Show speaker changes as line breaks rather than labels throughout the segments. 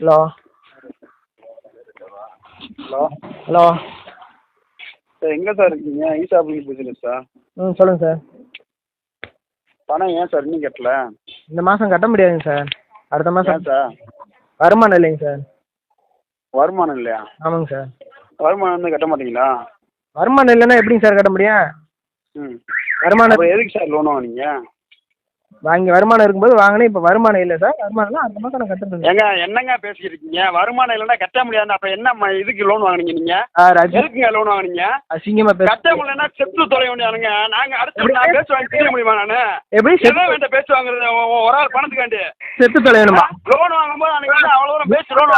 Hello.
Hello.
Hello.
Sir எங்கே sir இருக்கீங்க? இ ஷாப்பிங் ஸ்பெஷலிஸ்ட்டா
ம் சொல்லுங்கள் சார்.
பணம் ஏன் சார் இன்னும் கட்டல?
இந்த மாதம் கட்ட முடியாதுங்க சார். அடுத்த
ஏன்
மாதம்
சார்?
வருமானம் இல்லைங்க சார்.
வருமானம் இல்லையா?
ஆமாங்க சார்.
வருமானம் வந்து கட்ட மாட்டீங்களா?
வருமானம் இல்லைன்னா எப்படிங்க சார் கட்ட முடியும்?
ம்.
வருமானம்
அப்புறம் எதுக்கு சார் லோன் வாங்குனீங்க?
வாங்கி வருமானம் இருக்கும்போது வாங்கினேன் இப்போ வருமானம் இல்லை சார். வருமானம்னா அடுத்த மாதம் நான் கட்டுறேன்
ஏங்க என்னங்க பேசிக்கிட்டு இருக்கீங்க வருமானம் இல்லைன்னா கட்ட முடியாது அப்போ என்ன இதுக்கு லோன் வாங்குனீங்க நீங்க?
சார் அசி
எதுக்குங்க லோன் வாங்குனீங்க?
அசிங்கமாக பேச
கட்ட முடியலன்னா செத்து தொலைய முடியாதுங்க நாங்க அடுத்து நான் பேசுவாங்க தெரிய முடியுமா நானு?
எப்படி?
எதை
செத்து
வேண்ட பேச்சு வாங்குறது? ஒரு ஆள் பணத்துக்காண்டி.
செத்து தொலையணுமா
லோன் வாங்கும்போது அன்னைக்கு வந்து அவ்வளோ தூரம் பேசி லோன்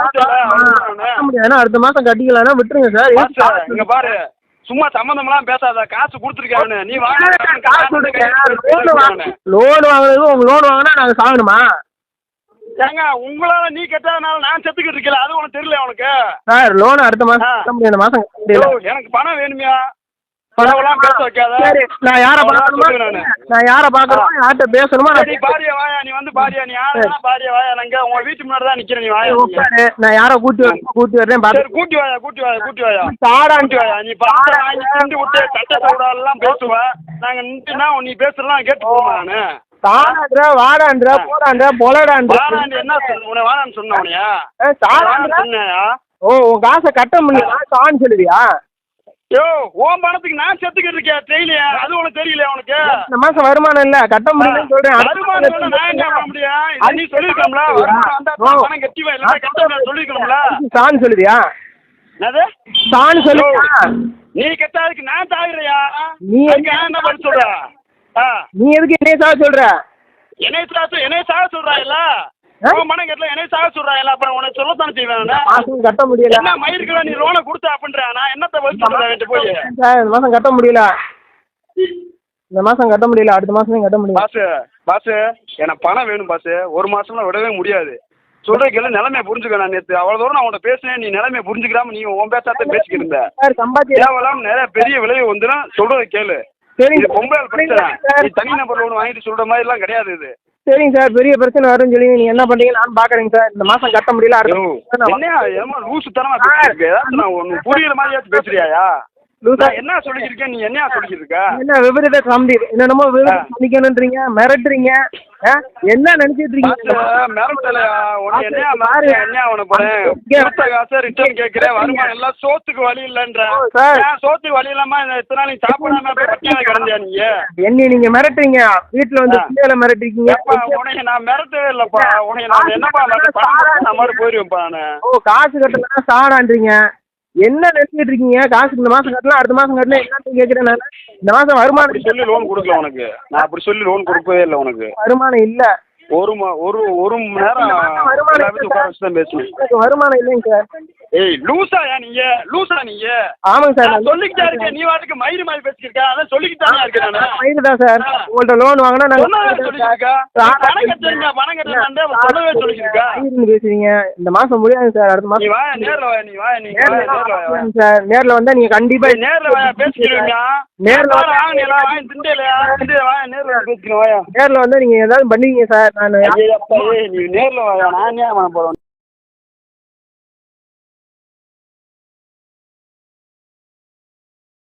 கட்ட முடியாதுன்னா அடுத்த மாதம் கட்டிக்கலாம்னா விட்டுருங்க சார்
இங்க பாரு. சும்மா சம்மந்தம்லாம் பேசாத. காசு கொடுத்துருக்கானு நீ வாங்க
காசு கொடுங்க லோன் வாங்குறது உங்க லோன் வாங்கினா நாங்கள் சாகணுமா?
ஏங்க உங்களால நீ கெட்டதுனால நான் செத்துக்கிட்டு இருக்கல. அது உனக்கு தெரியல உனக்கு.
சார் லோன் அடுத்த முடியாது. இந்த
யோ, எனக்கு பணம் வேணுமியா. பணம்லாம் பேச வைக்காத.
சரி நான் யாரை பார்க்கணுமா?
நானு.
நான் யாரை பார்க்கணுமா? யார்கிட்ட பேசணுமா?
நீ பாரியா வாயா நீ வந்து பாரியா. நீ யாரா பாரியா வாயா? நாங்க உங்க வீட்டு முன்னாடி தான் நிக்கிறேன் நீ வாயா.
நான். உட்காரு. நான் யாரை கூட்டி கூட்டி வரேன்
சரி கூட்டி வாயா கூட்டி வாயா கூட்டி வாயா.
சாடான்னு
கூட்டி வாயா. நீ பணத்தை வாங்கி திண்டு விட்டு சட்டை சவுடாலாம் பேசுவ. நாங்க நின்றுனா நீ பேசுறலாம் கேட்டு நானு.
சாடான்ற வாடான்ற போடான்ற பொலடான்ற.
என்ன சொன்ன உன்னை? வாடான்னு சொன்ன உனையா
ஏ, சாடான்ற
சொன்னையா?
ஓ உன் காசை கட்ட முடியல சான்னு சொல்லுவியா?
யோ உன் பணத்துக்கு நான் செத்துக்கிட்டு இருக்கேன் ட்ரெயினியா அது உனக்கு தெரியல உனக்கு?
இந்த மாசம் வருமானம் இல்ல கட்ட முடியலன்னு சொல்றேன்.
வருமானம் இல்ல, நான் என்ன பண்ண முடியும்? இதை நீ சொல்லிருக்கோம்ல வருமானம் வந்தா பணம் கட்டிவா இல்லைன்னா கட்ட சொல்லிருக்கணும்ல
சான்னு சொல்லுவியா?
என்னது?
சான்னு சொல்லுவியா
நீ கெட்டாதுக்கு நான் தாயிரையா
நீ
அங்க என்ன பண்ண சொல்ற ஆ.
நீ எதுக்கு என்னைய சாக சொல்ற?
என்னைய சாக என்னைய சாக சொல்றாயில்ல
ஆ?
மனம் கட்டல என்னைய சாக சொல்றாயில்ல அப்புறம் உனக்கு சொல்லத்தானே செய்வேன்.
மாசம் கட்ட முடியல.
என்ன மயிருக்குள்ள நீ லோனை கொடுத்த அப்படின்ற நான் என்னத்த பதில் சொல்றேன் போய்?
சார் இந்த மாசம் கட்ட முடியல. இந்த மாசம் கட்ட முடியல அடுத்த மாசம் கட்ட முடியும்
பாஸ் பாஸ் எனக்கு பணம் வேணும் பாஸ் ஒரு மாசம்லாம் விடவே முடியாது. சொல்ற கேள்வி நிலைமையை புரிஞ்சுக்க நான் நேற்று அவ்வளோ தூரம் நான் உன்ட்ட பேசினேன் நீ நிலைமையை புரிஞ்சுக்கிறாம நீ உன் பேசாத பேசிக்கிட்டு இருந்த. தேவையில்லாம நிறைய பெரிய விளைவு வந்துடும் சொல்றதை கேளு. இது பொம்பளை பிரச்சனை. நீ தனி நபர் லோன் வாங்கிட்டு சொல்ற மாதிரி எல்லாம் கிடையாது இது.
சரிங்க சார் பெரிய பிரச்சனை வரும்னு சொல்லி நீங்க என்ன பண்றீங்க நான் பாக்குறேங்க சார். இந்த மாசம் கட்ட முடியல அடுத்த
ஐயோ,
மாசம் நான்
என்னையா என்னமோ லூசு தனமா பேசிட்டு இருக்க? ஏதாச்சும் நான் ஒன்னு புரியுற மாதிரியாச்சும் நான் என்ன சொல்லிக்கிட்டு நீ என்னையா சொல்லிக்கிட்டு இருக்க?
என்ன விபரீத காமெடி என்னென்னமோ விபரீதம் பண்ணிக்கணுன்றீங்க மிரட்டுறீங்க? என்ன நினைச்சிட்டு இருக்கீங்க?
மிரட்டலையா உனக்கு என்னையா மிரட்டு என்னையா உனக்கு கொடுத்த காசை ரிட்டர்ன் கேட்கிறேன். வருமானம் எல்லாம் சோத்துக்கு வழி இல்லைன்ற. சோத்துக்கு வழி இல்லாம இத்தனை நாள் சாப்பிடாம பட்டியால கிடந்தியா நீங்க
என்னை நீங்க மிரட்டுறீங்க. வீட்டுல வந்து. பிள்ளைகளை மிரட்டிருக்கீங்க.
எப்பா உனக்கு நான் மிரட்டவே இல்லப்பா. உனக்கு நான் என்னப்பா நான் மாதிரி போயிருவேன்ப்பா நானு.
ஓ காசு கட்டலாம் சாடான்றீங்க என்ன நினைச்சிட்டு இருக்கீங்க? காசு இந்த மாசம் கட்டலாம் அடுத்த மாசம் கட்டலாம் என்னன்னு கேக்குறேன் நான். இந்த மாசம்
அப்படி
வருமானம்
சொல்லி லோன் கொடுக்கல உனக்கு. நான் அப்படி சொல்லி லோன் கொடுக்கவே இல்லை உனக்கு.
வருமானம் இல்ல.
ஒரு ஒரு ஒரு மணி நேரம்
வருமானம் எனக்கு வருமானம் இல்லைங்க சார்.
ஏய் லூசாயா நீங்க? லூசா நீங்க?
ஆமாங்க சார்
நான் சொல்லிக்கிட்டே இருக்கேன். நீ வாட்டுக்கு மயிறு மாதிரி பேசிக்கிட்டு அதான் சொல்லிக்கிட்டானே இருக்கேன் நானு.
மயிறு தான் சார். உங்கள்ட்ட லோன் வாங்கினா
சொன்னதே சொல்லிக்கிட்டு இருக்கா?
நாங்கள்
பணம் கட்டுறீங்க பணம் கட்டுறேன் சொல்லவே சொல்லிக்கிட்டு இருக்கா?
மயிறுன்னு பேசுறீங்க. இந்த மாசம் முடியாது சார். அடுத்த
நீ
மாசம்
வாயா நேர்ல வாயா நீ வாயா நீ
நேர்ல வாங்க சார். நேர்ல வந்தா நீங்க கண்டிப்பா
நேர்ல வாயா பேசிக்கிறீங்க
நேர்ல
நேர்ல வாங்க நீ வாங்க திண்டையிலையா? திண்டையில வாயா நேர்ல பேசிக்கணும் வாயா.
நேர்ல வந்தா நீங்க ஏதாவது பண்ணுவீங்க சார் நான்.
ஐயா அப்பா நீ நேர்ல வாயா நான் ஏன் போறேன்?